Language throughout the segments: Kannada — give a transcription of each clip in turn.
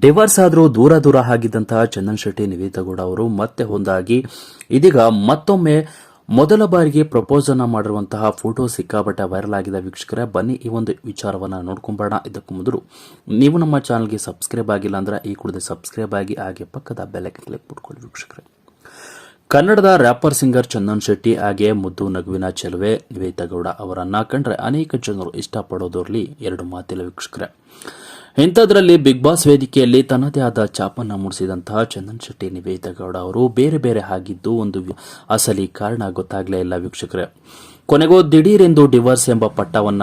ಡಿವರ್ಸ್ ಆದರೂ ದೂರ ದೂರ ಆಗಿದ್ದಂತಹ ಚಂದನ್ ಶೆಟ್ಟಿ ನಿವೇತಗೌಡ ಅವರು ಮತ್ತೆ ಒಂದಾಗಿ ಇದೀಗ ಮತ್ತೊಮ್ಮೆ ಮೊದಲ ಬಾರಿಗೆ ಪ್ರಪೋಸ್ ಅನ್ನ ಮಾಡಿರುವಂತಹ ಫೋಟೋ ಸಿಕ್ಕಾಪಟ್ಟೆ ವೈರಲ್ ಆಗಿದೆ. ವೀಕ್ಷಕರೇ, ಬನ್ನಿ ಈ ಒಂದು ವಿಚಾರವನ್ನ ನೋಡ್ಕೊಂಬೋಣ ಇದಕ್ಕೂ ಮೊದಲು ನೀವು ನಮ್ಮ ಚಾನಲ್ಗೆ ಸಬ್ಸ್ಕ್ರೈಬ್ ಆಗಿಲ್ಲ ಅಂದ್ರೆ ಈ ಕೂಡಲೇ ಸಬ್ಸ್ಕ್ರೈಬ್ ಆಗಿ ಹಾಗೆ ಪಕ್ಕದ ಬೆಲ್ಲಕ್ಕೆ ಕ್ಲಿಕ್ ಮಾಡ್ಕೊಳ್ಳಿ ವೀಕ್ಷಕರೇ. ಕನ್ನಡದ ರ್ಯಾಪರ್ ಸಿಂಗರ್ ಚಂದನ್ ಶೆಟ್ಟಿ ಹಾಗೆ ಮುದ್ದು ನಗುವಿನ ಚೆಲುವೆ ನಿವೇತಗೌಡ ಅವರನ್ನ ಕಂಡ್ರೆ ಅನೇಕ ಜನರು ಇಷ್ಟಪಡೋದರಲ್ಲಿ ಎರಡು ಮಾತಿಲ್ಲ ವೀಕ್ಷಕರೇ. ಇಂಥದ್ರಲ್ಲಿ ಬಿಗ್ ಬಾಸ್ ವೇದಿಕೆಯಲ್ಲಿ ತನ್ನದೇ ಆದ ಚಾಪನ್ನ ಮೂಡಿಸಿದಂತಹ ಚಂದನ್ ಶೆಟ್ಟಿ ನಿವೇತಗೌಡ ಅವರು ಬೇರೆ ಬೇರೆ ಆಗಿದ್ದು ಒಂದು ಅಸಲಿ ಕಾರಣ ಗೊತ್ತಾಗಲೇ ಇಲ್ಲ ವೀಕ್ಷಕರೇ. ಕೊನೆಗೂ ದಿಢೀರೆಂದು ಡಿವರ್ಸ್ ಎಂಬ ಪಟ್ಟವನ್ನ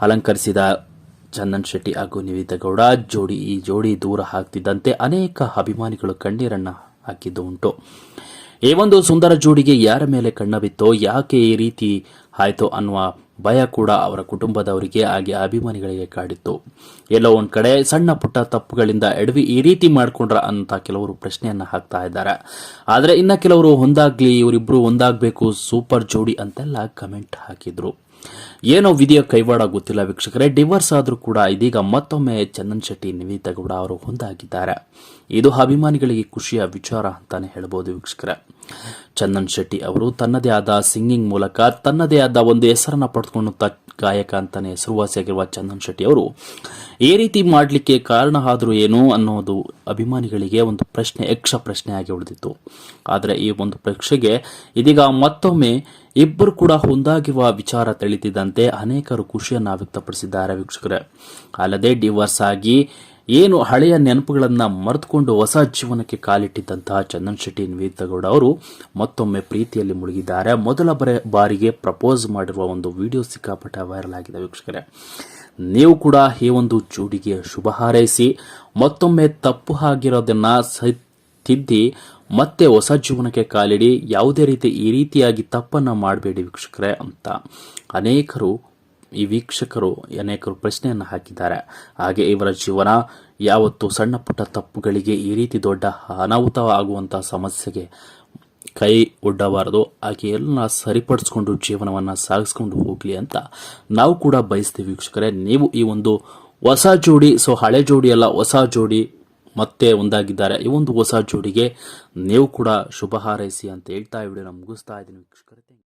ಅಲಂಕರಿಸಿದ ಚಂದನ್ ಶೆಟ್ಟಿ ಹಾಗೂ ನಿವೇತಗೌಡ ಜೋಡಿ ಈ ಜೋಡಿ ದೂರ ಹಾಕ್ತಿದ್ದಂತೆ ಅನೇಕ ಅಭಿಮಾನಿಗಳು ಕಣ್ಣೀರನ್ನ ಹಾಕಿದ್ದು ಉಂಟು. ಈ ಒಂದು ಸುಂದರ ಜೋಡಿಗೆ ಯಾರ ಮೇಲೆ ಕಣ್ಣ ಬಿತ್ತೋ, ಯಾಕೆ ಈ ರೀತಿ ಆಯ್ತೋ ಅನ್ನುವ ಭಯ ಕೂಡ ಅವರ ಕುಟುಂಬದವರಿಗೆ ಹಾಗೆ ಅಭಿಮಾನಿಗಳಿಗೆ ಕಾಡಿತ್ತು. ಎಲ್ಲೋ ಒಂದು ಕಡೆ ಸಣ್ಣ ಪುಟ್ಟ ತಪ್ಪುಗಳಿಂದ ಎಡವಿ ಈ ರೀತಿ ಮಾಡ್ಕೊಂಡ್ರ ಅಂತ ಕೆಲವರು ಪ್ರಶ್ನೆಯನ್ನ ಹಾಕ್ತಾ ಇದ್ದಾರೆ. ಆದರೆ ಇನ್ನ ಕೆಲವರು ಒಂದಾಗ್ಲಿ ಇವರಿಬ್ಬರು ಒಂದಾಗ್ಬೇಕು, ಸೂಪರ್ ಜೋಡಿ ಅಂತೆಲ್ಲ ಕಮೆಂಟ್ ಹಾಕಿದ್ರು. ಏನೋ ವಿಧಿಯ ಕೈವಾಡ ಗೊತ್ತಿಲ್ಲ ವೀಕ್ಷಕರೇ, ಡಿವರ್ಸ್ ಆದರೂ ಕೂಡ ಇದೀಗ ಮತ್ತೊಮ್ಮೆ ಚಂದನ್ ಶೆಟ್ಟಿ ನಿವೇತಗೌಡ ಅವರು ಒಂದಾಗಿದ್ದಾರೆ. ಇದು ಅಭಿಮಾನಿಗಳಿಗೆ ಖುಷಿಯ ವಿಚಾರ ಅಂತಾನೆ ಹೇಳ್ಬೋದು ವೀಕ್ಷಕರೇ. ಚಂದನ್ ಶೆಟ್ಟಿ ಅವರು ತನ್ನದೇ ಆದ ಸಿಂಗಿಂಗ್ ಮೂಲಕ ತನ್ನದೇ ಆದ ಒಂದು ಹೆಸರನ್ನ ಪಡೆದುಕೊಂಡಂತ ಗಾಯಕ ಅಂತಾನೆ ಹೆಸರುವಾಸಿಯಾಗಿರುವ ಚಂದನ್ ಶೆಟ್ಟಿ ಅವರು. ಈ ರೀತಿ ಮಾಡಲಿಕ್ಕೆ ಕಾರಣ ಆದರೂ ಏನು ಅನ್ನೋದು ಅಭಿಮಾನಿಗಳಿಗೆ ಒಂದು ಪ್ರಶ್ನೆ ಯಕ್ಷ ಪ್ರಶ್ನೆ ಆಗಿ ಉಳಿದಿತ್ತು. ಆದರೆ ಈ ಒಂದು ಪ್ರಶ್ನೆಗೆ ಇದೀಗ ಮತ್ತೊಮ್ಮೆ ಇಬ್ಬರು ಕೂಡ ಹೊಂದಾಗಿರುವ ವಿಚಾರ ತಿಳಿತಿದ್ದಂತೆ ಅನೇಕರು ಖುಷಿಯನ್ನು ವ್ಯಕ್ತಪಡಿಸಿದ್ದಾರೆ ವೀಕ್ಷಕರೇ. ಅಲ್ಲದೆ ಡಿವರ್ಸ್ ಆಗಿ ಏನು ಹಳೆಯ ನೆನಪುಗಳನ್ನು ಮರೆತುಕೊಂಡು ಹೊಸ ಜೀವನಕ್ಕೆ ಕಾಲಿಟ್ಟಿದ್ದಂತಹ ಚಂದನ್ ಶೆಟ್ಟಿ ನಿವೇದಗೌಡ ಅವರು ಮತ್ತೊಮ್ಮೆ ಪ್ರೀತಿಯಲ್ಲಿ ಮುಳುಗಿದ್ದಾರೆ. ಮೊದಲ ಬರೆ ಬಾರಿಗೆ ಪ್ರಪೋಸ್ ಮಾಡಿರುವ ಒಂದು ವಿಡಿಯೋ ಸಿಕ್ಕಾಪಟ್ಟೆ ವೈರಲ್ ಆಗಿದೆ ವೀಕ್ಷಕರೇ. ನೀವು ಕೂಡ ಈ ಒಂದು ಜೋಡಿಗೆ ಶುಭ ಹಾರೈಸಿ, ಮತ್ತೊಮ್ಮೆ ತಪ್ಪು ಆಗಿರೋದನ್ನ ತಿದ್ದಿ ಮತ್ತೆ ಹೊಸ ಜೀವನಕ್ಕೆ ಕಾಲಿಡಿ, ಯಾವುದೇ ರೀತಿ ಈ ರೀತಿಯಾಗಿ ತಪ್ಪನ್ನ ಮಾಡಬೇಡಿ ವೀಕ್ಷಕರೇ ಅಂತ ಅನೇಕರು ಈ ವೀಕ್ಷಕರು ಅನೇಕರು ಪ್ರಶ್ನೆಯನ್ನು ಹಾಕಿದ್ದಾರೆ. ಹಾಗೆ ಇವರ ಜೀವನ ಯಾವತ್ತು ಸಣ್ಣ ಪುಟ್ಟ ತಪ್ಪುಗಳಿಗೆ ಈ ರೀತಿ ದೊಡ್ಡ ಅನಾಹುತ ಆಗುವಂತಹ ಸಮಸ್ಯೆಗೆ ಕೈ ಒಡ್ಡಬಾರದು. ಹಾಗೆ ಎಲ್ಲ ಸರಿಪಡಿಸ್ಕೊಂಡು ಜೀವನವನ್ನು ಸಾಗಿಸ್ಕೊಂಡು ಹೋಗ್ಲಿ ಅಂತ ನಾವು ಕೂಡ ಬಯಸ್ತೀವಿ ವೀಕ್ಷಕರೇ. ನೀವು ಈ ಒಂದು ಹೊಸ ಜೋಡಿ ಸೊ ಹಳೆ ಜೋಡಿ ಅಲ್ಲ, ಹೊಸ ಜೋಡಿ ಮತ್ತೆ ಒಂದಾಗಿದ್ದಾರೆ. ಈ ಒಂದು ಹೊಸ ಜೋಡಿಗೆ ನೀವು ಕೂಡ ಶುಭ ಹಾರೈಸಿ ಅಂತ ಹೇಳ್ತಾ ವಿಡಿಯೋನ ಮುಗಿಸ್ತಾ ಇದ್ದೀನಿ ವೀಕ್ಷಕರೇ.